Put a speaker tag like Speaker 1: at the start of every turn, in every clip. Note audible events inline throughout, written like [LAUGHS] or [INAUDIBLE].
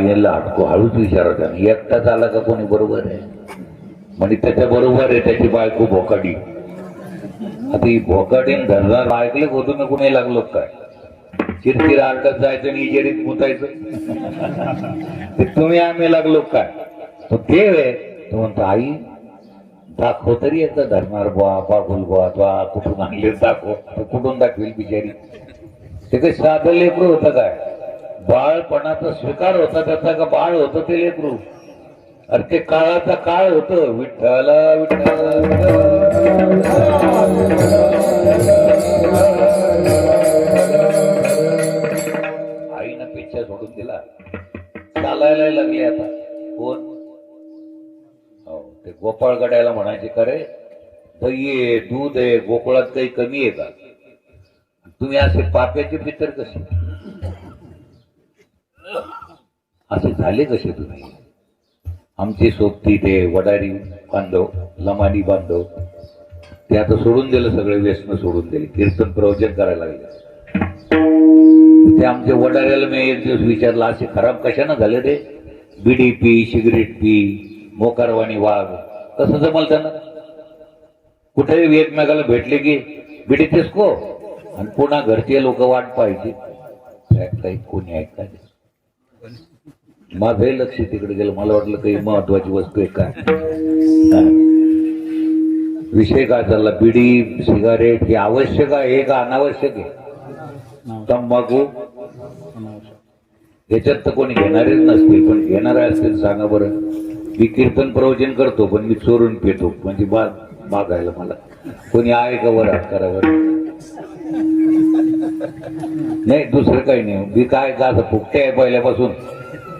Speaker 1: आर्यनला अडको हळूच विचारा आहे एकटाच आला का कोणी बरोबर आहे? म्हणजे त्याच्या बरोबर आहे त्याची बायको भोकाडी. आता ही भोकाडीन धरणार ऐकले होतो ना कुणी लागलो काय? चिरचिर आलटत जायचं आणि इजेरीत मुतायचं. ते तुम्ही आम्ही लागलो काय? तो देव आहे. तो म्हणतो आई दाखव तरी याचा धरणार बुवा बाबुल बुवा बा कुठून आणले दाखव. कुठून दाखवेल बिचारी? ते काही साधं लेकरू होतं काय? बाळपणाचा स्वीकार होता त्याचा का बाळ होत ते लेकरू? अरे ते काळाचा काळ होत. विठ्ठल विठ्ठल आईनं पेक्षा सोडून दिला. चालायला लागले आता. कोण? हो ते गोपाळ गड्याला म्हणायचे खरे दही आहे दूध आहे गोकुळात काही कमी आहे का? तुम्ही असे पाप्याचे पितर कसे? असे झाले कसे तुम्ही आमची सोबती ते वडारी बांधव लमानी बांधव ते आता सोडून दिलं सगळे व्यसन सोडून दिले. कीर्तन प्रवचन करायला लागले. ते आमच्या वडाऱ्याला मी एक दिवस विचारलं असे खराब कशानं झाले ते? बिडी पी सिगरेट पी मोकारवाणी वाघ कसं जमल त्यांना? कुठेही एकमेकाला भेटले की बिडी तेसको आणि पुन्हा घरचे लोक वाट पाहिजे काही कोणी ऐकायचे माझंही लक्ष तिकडे गेलं. मला वाटलं काही महत्वाची वस्तू आहे काय विषय काय चालला? बिडी सिगारेट हे आवश्यक आहे का अनावश्यक आहे. तंबाखू? याच्यात तर कोणी घेणारेच नसतील पण घेणारे असतील सांगा बरं. मी कीर्तन प्रवचन करतो पण मी चोरून पेतो. म्हणजे बाग मागायला मला. कोणी आहे का बरं हात करा बरं नाही दुसरं काही नाही. मी काय का असं फुकटे आहे पहिल्यापासून.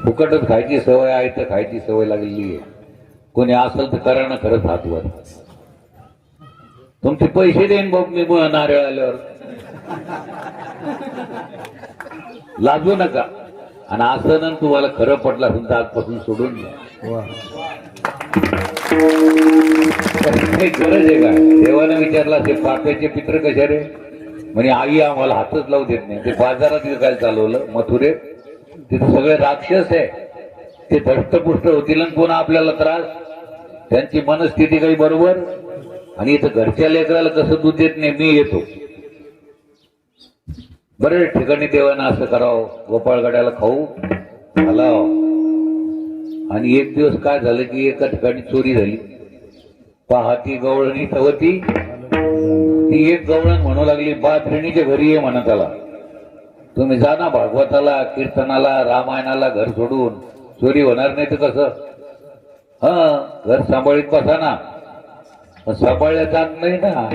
Speaker 1: फुकटच खायची सवय आहे तर खायची सवय लागलेली आहे. कोणी असेल तर करा ना खरंच हातवर. तुमचे पैसे देईन बघ मी नारळ आल्यावर लाजू नका. आणि असं ना तुम्हाला खरं पटलं असेल तर आजपासून सोडून गरज आहे काय देवानं विचारला ते पाप्याचे पित्र कशा रे? म्हणे आई आम्हाला हातच लावू देत नाही. ते बाजारात विकायला चालवलं मथुरे तिथे सगळे राक्षस आहे. ते धष्टपुष्ट होतील आणि पुन्हा आपल्याला त्रास. त्यांची मनस्थिती काही बरोबर? आणि इथं घरच्या लेकराला कसं दूध देत नाही मी येतो. बरेच ठिकाणी देवानं असं करावं. गोपाळगड्याला खाऊ घालाव आणि एक दिवस काय झालं की एका ठिकाणी चोरी झाली. पाहती गवळणी तवती ती एक गवळण म्हणू लागली बात्रिणीच्या घरी ये म्हणत आला. तुम्ही जा ना भागवताला कीर्तनाला रामायणाला घर सोडून. चोरी होणार नाही ते कसं? हा घर सांभाळीत बसा ना. सांभाळल्या जात नाही ना.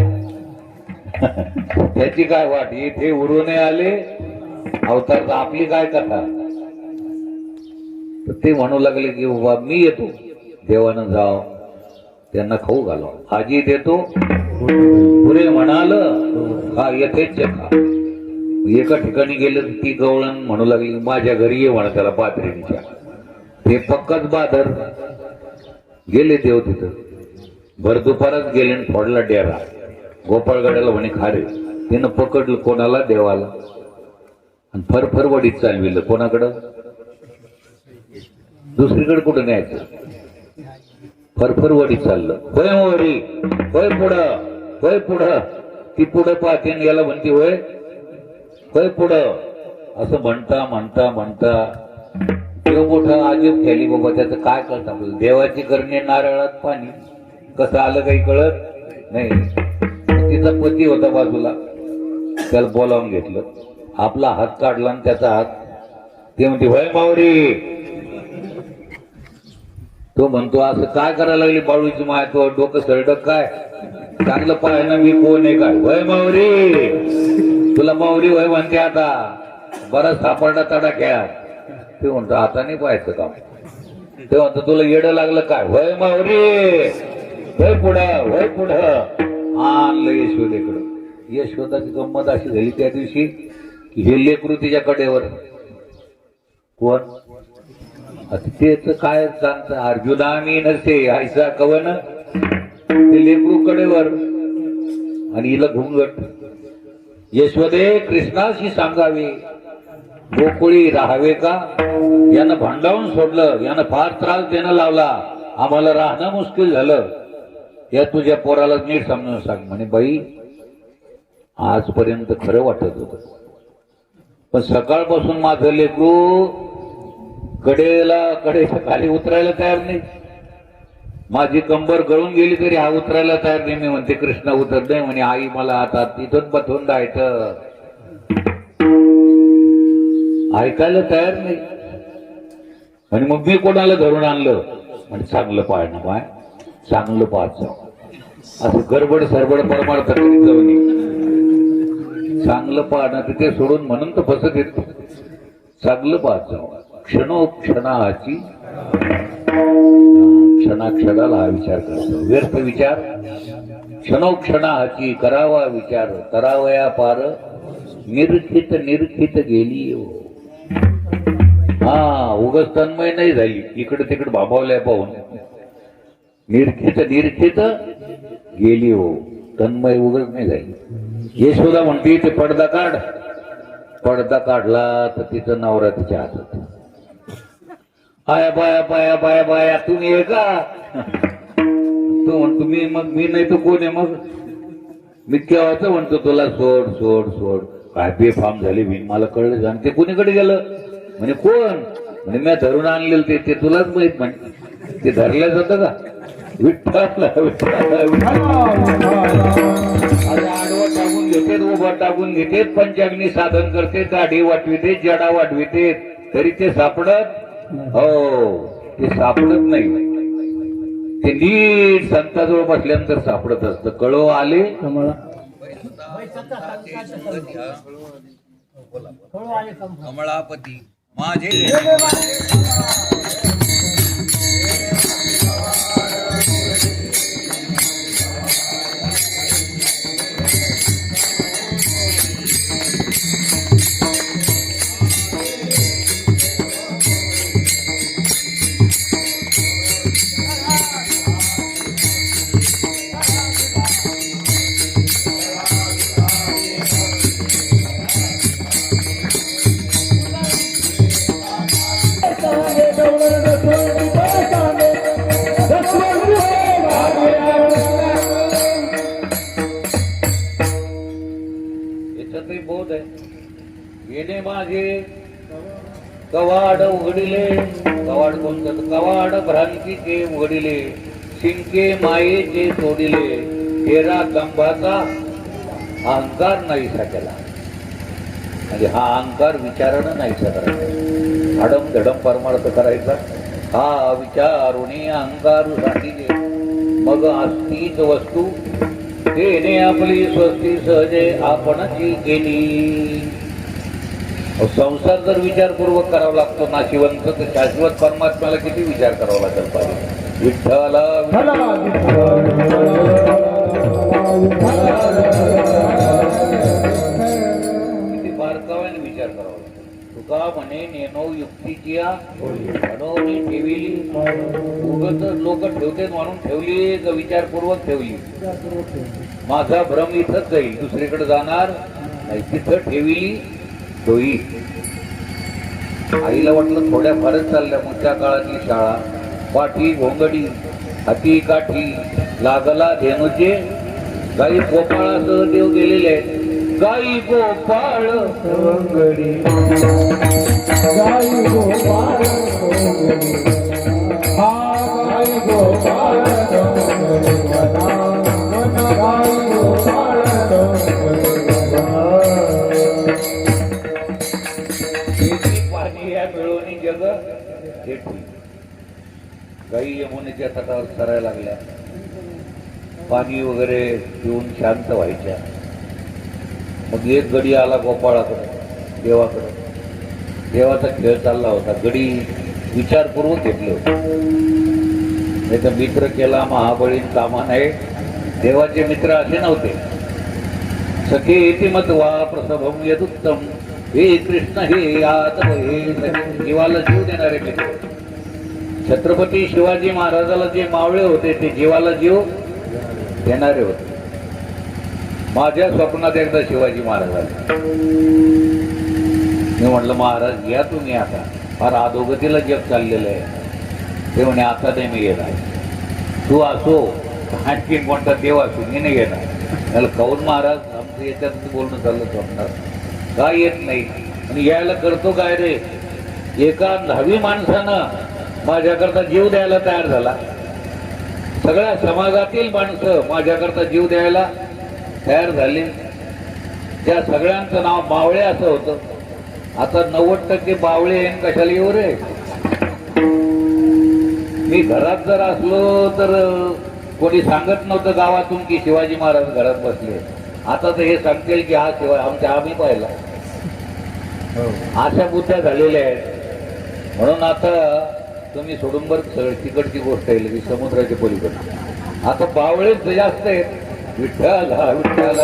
Speaker 1: [LAUGHS] त्याची काय वाट? इथे उरूने आले. अवतार तर आपली काय कथा? तर ते म्हणू लागले की बाबा मी येतो. देवानं जाव. त्यांना खाऊ घालाव. आजी देतो. पुरे म्हणाल हा येथेच खा. एका ठिकाणी गेलं तर ती गवळण म्हणू लागली माझ्या घरी ये म्हणा त्याला पात्रिणीच्या ते पक्कच बादर. गेले देव तिथं. भर दुपारच गेले आणि फोडला डेरा. गोपाळगडाला म्हणे खारे तिनं पकडलं कोणाला? देवाला. आणि फरफर वडीत चालविलं. कोणाकडं? दुसरीकडे कुठं न्यायचं? फरफर वडीत चाललं. होय वरी होय पुढं होय पुढं. ती पुढं पाहते याला म्हणते होय होय पुढं. असं म्हणता म्हणता म्हणता. देव मोठा आजीब खेळली बाबा त्याचं काय कळत देवाची करणे नारळात पाणी. कसं आलं काही कळत? नाही. तिचा पती होता बाजूला. त्याला बोलावून घेतलं. आपला हात काढला आणि त्याचा हात ते म्हणते वय मावरी तो म्हणतो असं काय करायला लागली बाळूची माय? तो डोकं सरडक काय? चांगलं पाय ना मी कोण आहे काय? वय मावरी तुला मावरी वय म्हणते आता. बराच सापडला तडा खेळा. ते म्हणतो आता नाही पाहायचं काम. ते म्हणतो तुला येडं लागलं काय? वय माऊली. वय पुढं वय पुढं. आणलं यशोदेकडं यशोदाची गंमत अशी झाली त्या दिवशी की हे लेकरू तिच्या कडेवर. कोण? आता तेच काय सांगत? अर्जुना मी नसे आयसा कवन ते लेकरू कडेवर. आणि हिला घुंगट यशोदे कृष्णाशी सांगावे. गोकुळी राहावे का? यानं भांडावून सोडलं. यानं फार त्रास देणं लावला. आम्हाला राहणं मुश्किल झालं. या तुझ्या पोराला नीट समजून सांग म्हणे बाई आजपर्यंत खरं वाटत होत. पण सकाळपासून माझं लेकरू कडेला कडेच्या खाली उतरायला तयार नाही. माझी कंबर गळून गेली तरी हा उतरायला तयार नाही. मी म्हणते कृष्ण उतरत नाही म्हणे आई मला आता तिथून बथून जायचं. ऐकायला तयार नाही. आणि मग मी कोणाला धरून आणलं? म्हणजे चांगलं पाळणं पाय चांगलं पाहायचं. असं गडबड सरबड परमार्थ करीत चांगलं पाहणं तिथे सोडून म्हणून तर फसत येतो चांगलं पाहायचं. क्षणोक्षणाची क्षणाक्षणाला हा विचार करतो. व्यर्थ विचार क्षणोक्षणाची करावा विचार करावया पार निरखित निरखित गेली हो. हा उगच तन्मय नाही झाली. इकडे तिकडे भाबावल्या पाहून. निरखित निरखित गेली हो. तन्मय उगस नाही झाली. यशोदा म्हणते ते पडदा काढ. पडदा काढला तर तिचं नवरात्रीच्या हातात आया बाया बाया बाया बाया तुम्ही आहे का तो म्हणतो मी मग मी नाही तर कोण आहे मग? मी केव्हाचं म्हणतो तुला सोड सोड सोड. काय बेफाम झाली मी? मला कळलं आणि ते कोणीकडे गेलं? म्हणे कोण? म्हणे मी धरून आणलेलं ते ते तुलाच माहीत म्हण ते धरलं जातं का? विठ्ठल आडवा टाकून घेतेत उभा टाकून घेतेत पंचाग्नी साधन करते दाढी वाटविते जडा वाटविते तरी ते सापडत हो. ते सापडत नाही. ते नीट संताजवळ बसल्यानंतर सापडत असतं. कळो आले?
Speaker 2: कमळापती. माझे
Speaker 1: कवाड उघडिले कवाड कोणतं कवाड भ्रांतीचे उघडिले शिंके मायेचे सोडिले हेरा कंभाचा अहंकार नाहीसा केला म्हणजे हा अहंकार विचारणं नाहीसा करायचा धडम धडम परमार्थ करायचा. हा विचारुणी अहंकार साठीले मग अस्तीच वस्तू तेने आपली स्वस्ती सहजे आपणची केली. संसार जर विचारपूर्वक करावा लागतो नाशिवंत तर शाश्वत परमात्म्याला किती विचार करावा लागेल पाहिजे? किती बारकाव्याने विचार करावा लागतो. तुका म्हणे नेनो युक्तीची ठेवली. उगत लोक ठेवते म्हणून ठेवली का विचारपूर्वक ठेवली. माझा भ्रम इथंच जाईल दुसरीकडे जाणार नाही तिथं ठेवली. डोई आईला वाटलं थोड्या फारच चालल्या मग त्या काळातली शाळा. पाठी घोंगडी हाती काठी लागला धेनूचे गाई गोपाळासह देव गेलेले आहेत. गाई गोपाळ घोंगडी. गाई यमुनेच्या तटावर सरायला लागल्या पाणी वगैरे पिऊन शांत व्हायच्या. मग एक गडी आला गोपाळाकडं देवाकडं. देवाचा खेळ चालला होता. गडी विचारपूर्वक घेतले होते. नाही तर मित्र केला महाबळीन कामा नाही देवाचे मित्र असे नव्हते. सखे येते मत वा प्रसभम यदुत्तम. हे कृष्ण हे आत हे जीवाला जीव देणारे मित्र. छत्रपती शिवाजी महाराजाला जे मावळे होते ते जीवाला जीव देणारे होते. माझ्या स्वप्नात एकदा शिवाजी महाराज आले. मी म्हटलं महाराज घ्या तुम्ही आता. फार अधोगतीला जग चाललेलं आहे. ते म्हणे आता नाही मी येणार. तू असो आणखी कोणता देव असो मी नाही येणार. त्याला काऊन महाराज? आमचं याच्यात बोलणं चाललं स्वप्नात. का येत नाही. आणि यायला करतो काय रे? एका दहावी माणसानं माझ्याकरता जीव द्यायला तयार झाला. सगळ्या समाजातील माणसं माझ्याकरता जीव द्यायला तयार झाली. त्या सगळ्यांचं नाव बावळे असं होतं. आता नव्वद टक्के बावळे कशाला येऊ रे? मी घरात जर असलो तर कोणी सांगत नव्हतं गावातून की शिवाजी महाराज घरात बसले. आता तर हे सांगतील की हा शिवाय आमच्या आम्ही पाहिला. अशा बुद्ध्या झालेल्या आहेत. म्हणून आता तुम्ही सोडून बरं तिकडची गोष्ट आहे की समुद्राच्या पलीकडे. आता बावळेच जास्त आहेत विठ्ठल हा विठ्ठल.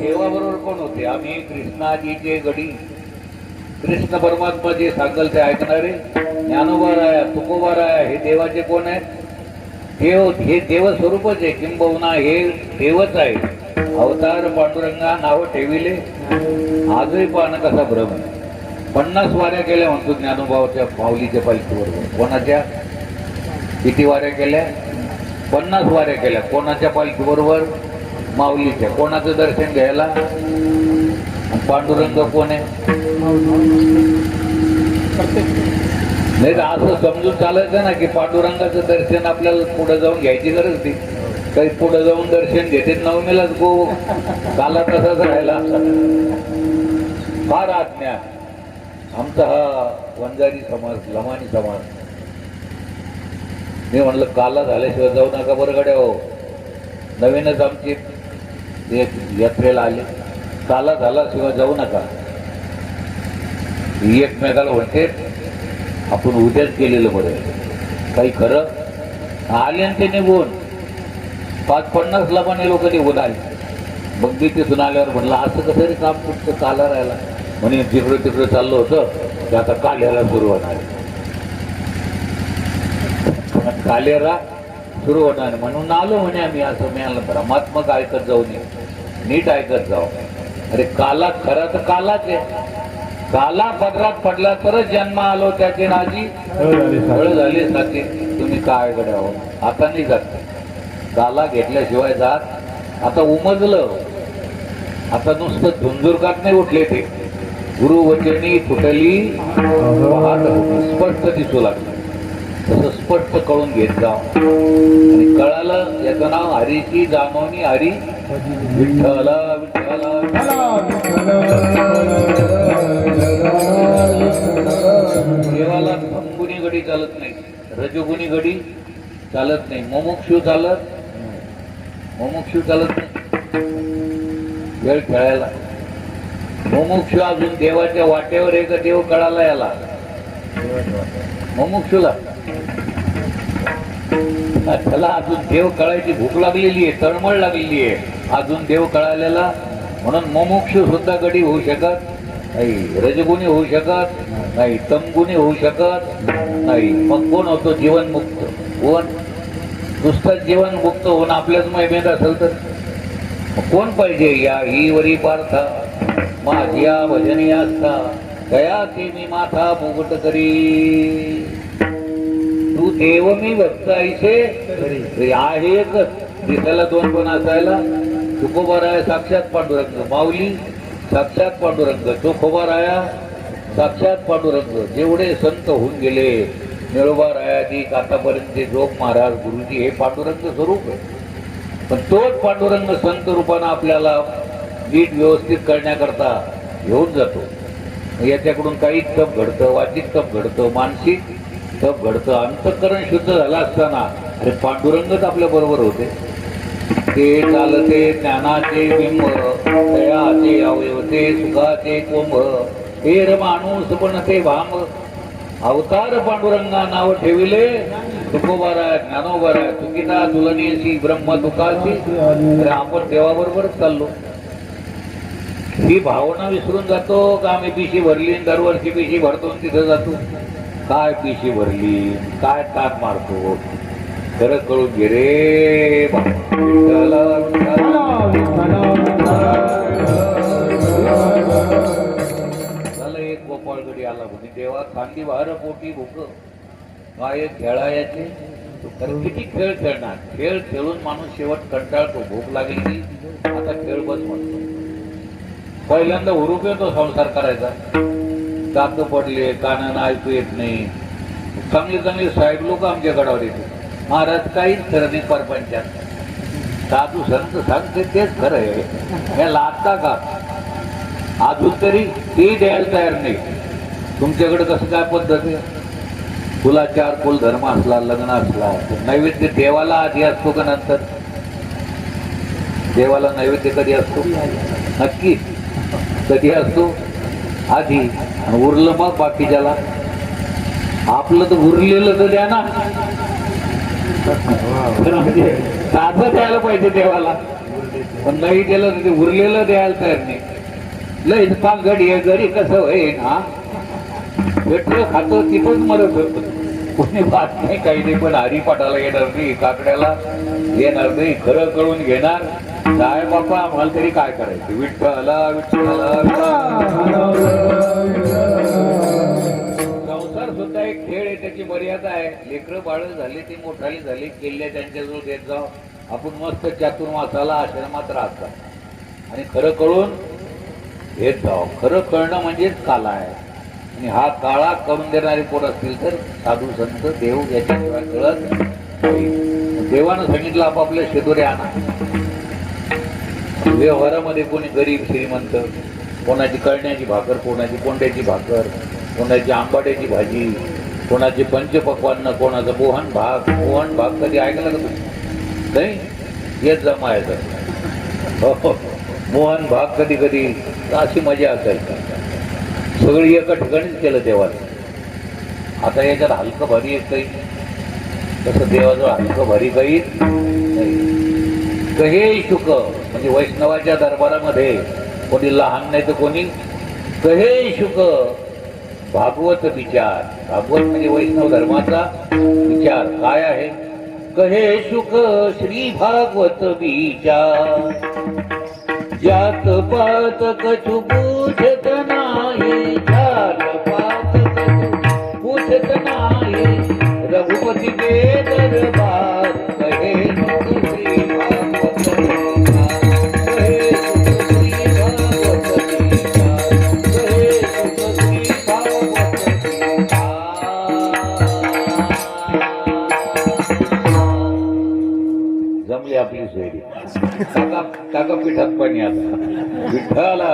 Speaker 1: देवाबरोबर कोण होते. आम्ही कृष्णाजीचे गडी कृष्ण परमात्मा जे सांगल ते ऐकणारे ज्ञानोबाराया तुकोबाराया हे देवाचे कोण आहेत? देव हे देवस्वरूपच आहे. किंबहुना हे देवच आहे अवतार पांडुरंगा नाव ठेविले. आजही पाहणं कसा भ्रम आहे. पन्नास वाऱ्या केल्या म्हणतो ज्ञानोबाच्या माऊलीच्या पालखीबरोबर. कोणाच्या? किती वाऱ्या केल्या? पन्नास वाऱ्या केल्या. कोणाच्या पालखीबरोबर? माऊलीच्या. कोणाचं दर्शन घ्यायला? पांडुरंग कोण आहे? नाही तर असं समजून चालायचं ना की पांडुरंगाचं दर्शन आपल्याला पुढे जाऊन घ्यायची गरज नाही. काही पुढे जाऊन दर्शन घेते नवमीलाच गो. काला तसाच राहिला. फार आज्ञा. आमचा हा वंजारी समाज लमानी समाज. मी म्हणलं काला झाल्याशिवाय जाऊ नका बरं गड्या हो. नवीनच आमची एक यात्रेला आली. काला झाल्याशिवाय जाऊ नका. ही एकमेकाला म्हणते आपण उद्याच केलेलं बरं. काही खरं? आले आणि ते निघून. पाच पन्नास लमाने लोक निघून आले. मग मी तिथून आल्यावर म्हटलं असं कसं रे काम कुठचं काला राहिला? म्हणे तिकडं तिकडं चाललं होतं ते आता काल्याला सुरुवात आहे. कालेरा सुरू होणार म्हणून आलो म्हणे आम्ही असं मिळालं परमात्मक ऐकत जाऊ नये. नीट ऐकत जाऊ. अरे काला खरा तर कालाच आहे. काला पदरात पडला तरच जन्म आलो त्याचे नाजी. फळ झाली साथी तुम्ही काय कडे आहो आता नाही जात. काला घेतल्याशिवाय जात. आता उमजलं. आता नुसतं झुंझुरकात नाही उठले ते. गुरु वचनी तुटली वाहत होती. स्पष्ट दिसू लागलं. तसं स्पष्ट कळून घेत जा. आणि कळालं याचं नाव हरीची जानोनी हरी. विठ्ठल विठ्ठल देवाला गुणी गडी चालत नाही. रजगुणी गडी चालत नाही. मोमुक्षू चालत मोमुक्षू चालत नाही. वेळ खेळायला. मोमुक्षू अजून देवाच्या वाटेवर एक देव कळाला याला. मुमुक्षुला. त्याला अजून देव कळायची भूक लागलेली आहे तळमळ लागलेली आहे. अजून देव कळालेला म्हणून मुमुक्ष सुद्धा गडी होऊ शकत नाही रजगुणी होऊ शकत नाही तमगुणी होऊ शकत नाही. मग कोण होतो? जीवनमुक्त. कोण? नुसतं जीवनमुक्त होऊन आपल्याच मैमेत असेल तर कोण पाहिजे या? ही वरी पार्थ. माझ्या भजनी असता गया की मी माथा मुकुट करी. तू देव मी भक्त ऐसे आहे एकच दिसायला दोन पण असायला. तुकोबाराया साक्षात पांडुरंग. माऊली साक्षात पांडुरंग. चोखोबाराया साक्षात पांडुरंग. जेवढे संत होऊन गेले निळोबारायादी आतापर्यंत जोग महाराज गुरुजी हे पांडुरंग स्वरूप आहे. पण तोच पांडुरंग संत रूपानं आपल्याला नीट व्यवस्थित करण्याकरता घेऊन जातो. याच्याकडून काही तप घडतं वाचिक तप घडतं मानसिक तप घडतं. अंतःकरण शुद्ध झालं असताना अरे पांडुरंगच आपल्या बरोबर होते. ते चालते ज्ञानाचे बिंब दयाचे अवयवते सुखाचे कुंभ. हे माणूस पण ते भांब. अवतार पांडुरंगा नाव ठेविले. तुकोबारा ज्ञानोबारा चुकीता तुलनेशी ब्रह्म तुकाशी आपण देवाबरोबरच चाललो. ती भावना विसरून जातो का आम्ही पिशी भरली दरवर्षी पिशी भरतो तिथं जातो? काय पिशी भरली? काय ताक मारतो? खरं कळून गेले झालं एक गोपाळगडी आला म्हणे. देवा कांदी बाहेर पोटी भोक. काय खेळा किती खेळ खेळणार? खेळ खेळून माणूस शेवट कंटाळतो. भूक लागेल आता खेळ बस म्हणतो. पहिल्यांदा हुरूप येतो संसार करायचा. दात पडले कानानं ऐकू येत नाही. चांगले चांगले साहेब लोक आमच्या गडावर येते महाराज काहीच खरं नाही परपंचात. साधू संत सांगते तेच खरं आहे. या लागता का? अजून तरी ते द्यायला तयार नाही. तुमच्याकडे कसं काय पद्धत? आहे कुलाचार कुल धर्म असला लग्न असला तर नैवेद्य देवाला आधी असतो का नंतर? देवाला नैवेद्य कधी असतो? नक्की. कधी असतो आधी उरलं मग बाकीच्याला आपलं तर उरलेलं तर द्या ना. म्हणजे साधं द्यायला पाहिजे देवाला. पण नाही दिलं तर ते उरलेलं द्यायला तयार नाही. लय पांगडी ये घरी कसं होय ना? पेट्रोल खातो तिथंच मरत होत. कोणी बात नाही काही नाही पण हरिपाठाला येणार नाही काकड्याला येणार नाही खरं कळून घेणार. काय बाप्पा आम्हाला तरी काय करायचं? विठ्ठला विठ्ठला संसार सुद्धा एक खेळ आहे त्याची मर्यादा आहे. लेकरं बाळ झाली ती मोठाली झाली किल्ले त्यांच्याजवळ घेत जाऊ आपण मस्त चातुर्मासाला आश्रमात राहतात आणि खरं कळून घेत जाऊ खरं कळणं म्हणजेच काला आहे. आणि हा काळा करून देणारे कोण असतील तर साधू संत देव याच्याशिवाय कळत देवानं सांगितलं आपापल्या शेदोरे आणा. व्यवहारामध्ये कोणी गरीब श्रीमंत कोणाची कळण्याची भाकर कोणाची कोंड्याची भाकर कोणाची आंबाड्याची भाजी कोणाची पंचपक्वान्न कोणाचं पोहन भाग पोहन भाग कधी ऐकलं का तुम्ही? नाही? येत जमायचं हो, हो हो. मोहन भाग कधी कधी अशी मजा असायची. सगळी एका ठिकाणीच केलं देवाचं. आता याच्यात हलकं भारी एक काही. तसं देवाजवळ हलकं भारी काही कहे शुक म्हणजे वैष्णवाच्या दरबारामध्ये कोणी लहान नाही तर कोणी कहे शुक भागवत विचार. भागवत म्हणजे वैष्णव धर्माचा विचार. काय आहे? कहे शुक श्री भागवत विचार. जात पात कछु बुझत नाही जात पात कछु बुझत नाही रघुपती के दरबार टाका पिठात पाणी आता विठ्ठला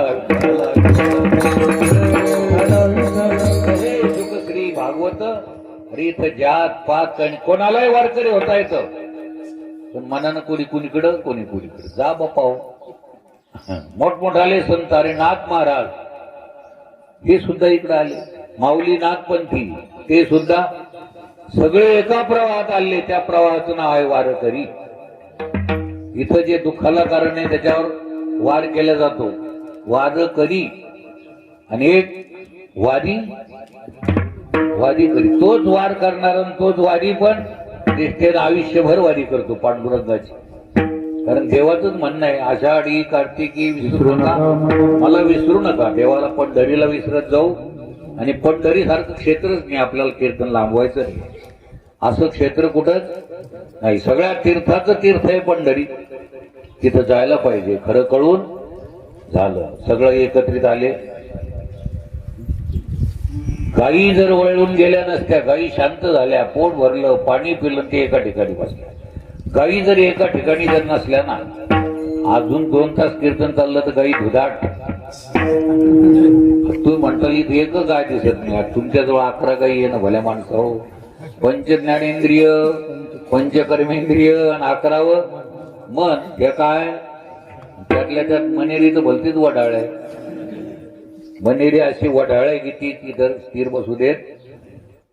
Speaker 1: श्री भागवत रीत जात पात आणि कोणालाही वारकरी होता येतं पण मनानं कोणी कुणीकडं कोणी कुणीकडं जा बापाव मोठमोठाले संत अरे नाथ महाराज हे सुद्धा इकडे आले माऊली नाथपंथी ते सुद्धा सगळे एका प्रवाहात आले त्या प्रवाहाचं नाव आहे वारकरी इथं जे दुःखाला कारण आहे त्याच्यावर वार केला जातो. वाद करी आणि एक वादी वादी करी तोच वार करणार तोच वादी पण निष्ठेनं आयुष्यभर वादी करतो पांडुरंगाची. कारण देवाचंच म्हणणं आहे आषाढी कार्तिकी विसरू नका. मला विसरू नका. देवाला पंढरीला विसरत जाऊ. आणि पंढरी सारखं क्षेत्रच नाही आपल्याला कीर्तन लांबवायचं. नाही असं क्षेत्र कुठंच नाही सगळ्या तीर्थाचं तीर्थ आहे पंढरी. तिथं जायला पाहिजे. खरं कळून झालं. सगळं एकत्रित आले. गायी जर वळून गेल्या नसत्या गायी शांत झाल्या पोट भरलं पाणी पिलं ते एका ठिकाणी बसल्या. गायी जर एका ठिकाणी जर नसल्या ना अजून दोन तास कीर्तन चाललं तर गायी दुधाट तुम्ही म्हणता इथं एक गाय दिसत नाही. तुमच्याजवळ अकरा गायी आहे ना भल्या माणसं हो. पंच ज्ञानेंद्रिय पंचकर्मेंद्रिय आणि अकरावं मन हे काय? त्यातल्या त्यात मनेरी तर भलतीच वडाळ आहे. मनेरी अशी वडाळ आहे की ती इतर स्थिर बसू देत.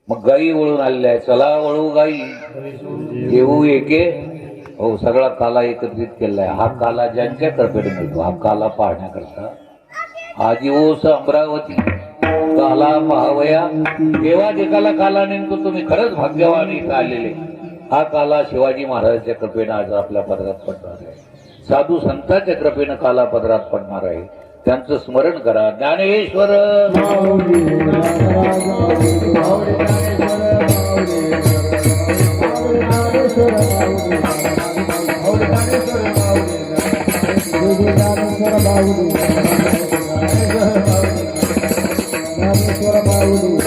Speaker 1: मग गाई वळून आलेल्या आहे. चला वळू गाई. येऊ एके. हो सगळा काला एकत्रित केलेला आहे. हा काला ज्यांच्या कृपेने मिळतो? हा काला पाहण्याकरता. आजी ओस अमरावती. काला पाहावया देवा जगाला काला नेमकं तुम्ही खरंच भाग्यवान इथं आलेले हा काला शिवाजी महाराजांच्या कृपेनं आज आपल्या पदरात पडणार आहे साधू संतांच्या कृपेनं काला पदरात पडणार आहे
Speaker 2: त्यांचं स्मरण करा ज्ञानेश्वर
Speaker 3: ज्ञानेश्वर Thank you.